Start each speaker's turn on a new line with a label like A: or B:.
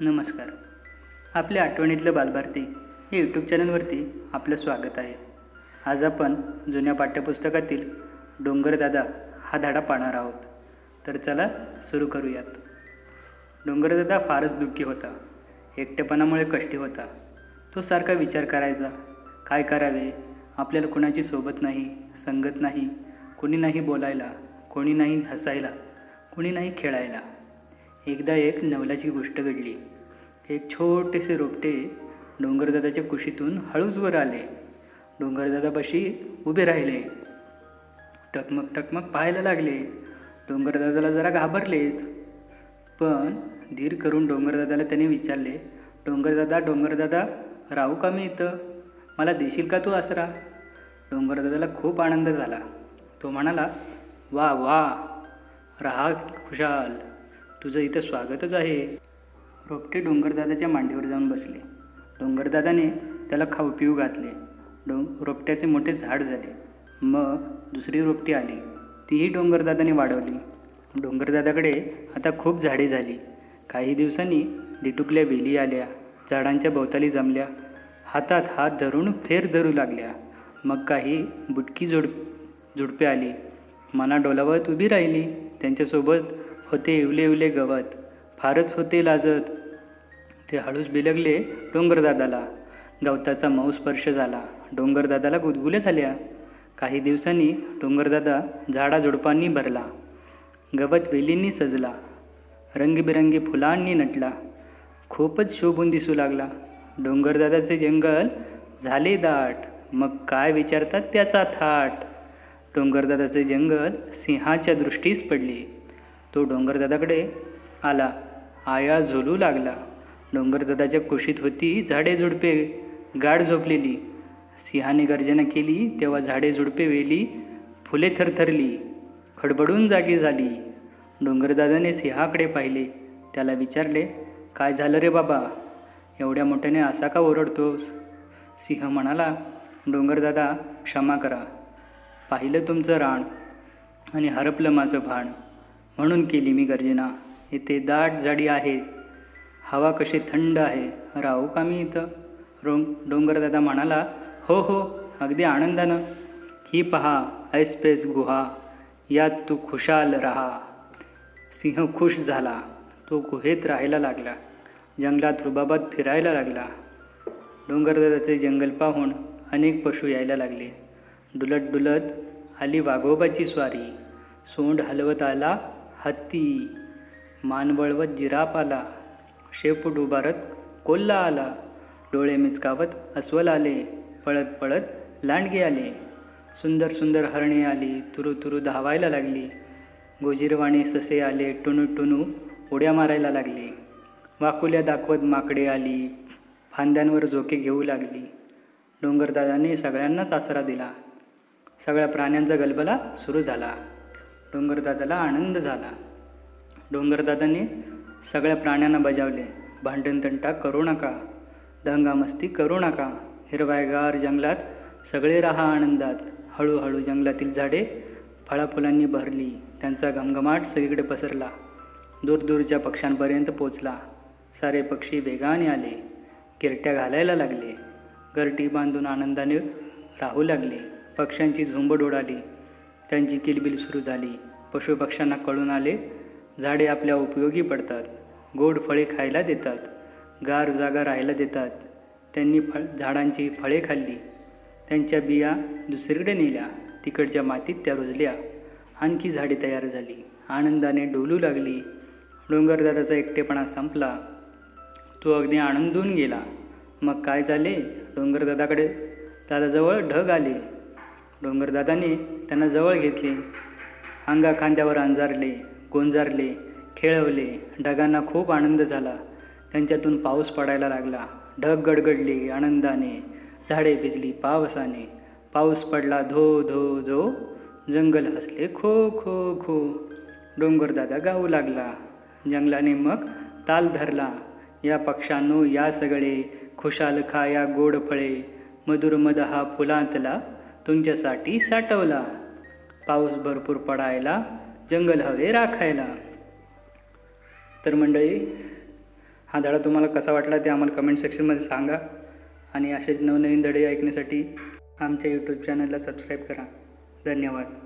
A: नमस्कार. आपल्या आठवणीतलं बालभारती हे यूट्यूब चॅनलवरती आपलं स्वागत आहे. आज आपण जुन्या पाठ्यपुस्तकातील डोंगरदादा हा धडा पाहणार आहोत. तर चला सुरू करूयात. डोंगरदादा फारच दुःखी होता. एकटेपणामुळे कष्टी होता. तो सारखा विचार करायचा. काय करावे? आपल्याला कुणाची सोबत नाही संगत नाही कोणी नाही बोलायला कोणी नाही हसायला कोणी नाही खेळायला. एकदा एक नवलाची गोष्ट घडली. एक छोटेसे रोपटे डोंगरदादाच्या कुशीतून हळूच वर आले. डोंगरदादापाशी उभे राहिले. टकमक टकमक पाहायला लागले. डोंगरदादाला जरा घाबरलेच. पण धीर करून डोंगरदादाला त्याने विचारले डोंगरदादा डोंगरदादा राहू का मी इथं? मला देशील का तू आसरा? डोंगरदादाला खूप आनंद झाला. तो म्हणाला वा वा राहा खुशाल. तुझं इथं स्वागतच आहे. रोपटे डोंगरदादाच्या मांडीवर जाऊन बसले. डोंगरदादाने त्याला खाऊ पिऊ घातले. डोंग रोपट्याचे मोठे झाड झाले. मग दुसरी रोपटी आली. तीही डोंगरदादाने वाढवली. डोंगरदादाकडे आता खूप झाडे झाली. काही दिवसांनी दिटुकल्या वेली आल्या. झाडांच्या भोवताली जमल्या. हातात हात धरून फेर धरू लागल्या. मग काही बुटकी जोड झुडपे आली. मना डोलावत उभी राहिली. त्यांच्यासोबत होते इवले इवले गवत. फारच होते लाजत. ते हळूच बिलगले डोंगरदादाला. गवताचा मऊ स्पर्श झाला. डोंगरदादाला गुदगुल्या झाल्या. काही दिवसांनी डोंगरदादा झाडाझुडपांनी भरला. गवत वेलींनी सजला. रंगीबिरंगी फुलांनी नटला. खूपच शोभून दिसू लागला. डोंगरदादाचे जंगल झाले दाट. मग काय विचारतात त्याचा थाट? डोंगरदादाचे जंगल सिंहाच्या दृष्टीस पडले. तो डोंगरदादाकडे आला. आया झोलू लागला. डोंगरदादाच्या कुशीत होती झाडे झुडपे. गाढ झोपलेली. सिंहाने गर्जना केली तेव्हा झाडे झुडपे वेली फुले थरथरली. खडबडून जागी झाली. डोंगरदादाने सिंहाकडे पाहिले. त्याला विचारले काय झालं रे बाबा? एवढ्या मोठ्याने असा का ओरडतोस? सिंह म्हणाला डोंगरदादा क्षमा करा. पाहिलं तुमचं रान आणि हरपलं माझं भाण. म्हणून केली मी गर्जना. इथे दाट झाडी आहे. हवा कशी थंड आहे. राहू का मी इथं? रोंग डोंगरदादा म्हणाला हो हो अगदी आनंदानं. ही पहा ऐसपेस गुहा. यात तू खुशाल राहा. सिंह खुश झाला. तो गुहेत राहायला लागला. जंगलात रुबाबात फिरायला लागला. डोंगरदादाचे जंगल पाहून अनेक पशु यायला लागले. डुलत डुलत आली वाघोबाची स्वारी. सोंड हलवत आला हत्ती मानवळवत जिराप आला. शेपूट उभारत कोल्हा आला. डोळे मिचकावत अस्वल आले. पळत पळत लांडगे आले. सुंदर सुंदर हरणे आली. तुरु तुरु धावायला लागली. गोजीरवाणी ससे आले. टुनू टुनू उड्या मारायला लागले. वाकुल्या दाखवत माकडे आली. फांद्यांवर झोके घेऊ लागली. डोंगरदादाने सगळ्यांनाच आसरा दिला. सगळ्या प्राण्यांचा गलबला सुरू झाला. डोंगरदादाला आनंद झाला. डोंगरदादाने सगळ्या प्राण्यांना बजावले. भांडणतंटा करू नका. दंगामस्ती करू नका. हिरवायगार जंगलात सगळे राहा आनंदात. हळूहळू जंगलातील झाडे फळाफुलांनी भरली. त्यांचा घमघमाट सगळीकडे पसरला. दूरदूरच्या पक्ष्यांपर्यंत पोचला. सारे पक्षी वेगाने आले. किरट्या घालायला लागले. घरटी बांधून आनंदाने राहू लागले. पक्ष्यांची झुंबड उडाली. त्यांची किलबिल सुरू झाली. पशुपक्ष्यांना कळून आले. झाडे आपल्या उपयोगी पडतात. गोड फळे खायला देतात. गार जागा राहायला देतात. त्यांनी फळ झाडांची फळे खाल्ली. त्यांच्या बिया दुसरीकडे नेल्या. तिकडच्या मातीत त्या रुजल्या. आणखी झाडे तयार झाली. आनंदाने डोलू लागली. डोंगरदादाचा एकटेपणा संपला. तो अगदी आनंदून गेला. मग काय झाले? डोंगरदादाकडे दादाजवळ ढग आले. डोंगरदादाने त्यांना जवळ घेतले. अंगा खांद्यावर अंजारले गोंजारले खेळवले. ढगांना खूप आनंद झाला. त्यांच्यातून पाऊस पडायला लागला. ढग गडगडले आनंदाने. झाडे भिजली पावसाने. पाऊस पडला धो धो धो. जंगल हसले खो खो खो. डोंगरदादा गाऊ लागला. जंगलाने मग ताल धरला. या पक्षांनो या सगळे. खुशाल खा या गोड फळे. मधुर हा फुलांतला. तुमच्यासाठी साठवला. पाऊस भरपूर पडायला जंगल हवे राखायला. तर मंडळी हा धडा तुम्हाला कसा वाटला ते आम्हाला कमेंट सेक्शनमध्ये सांगा आणि असेच नवनवीन धडे ऐकण्यासाठी आमच्या यूट्यूब चॅनलला सबस्क्राईब करा. धन्यवाद.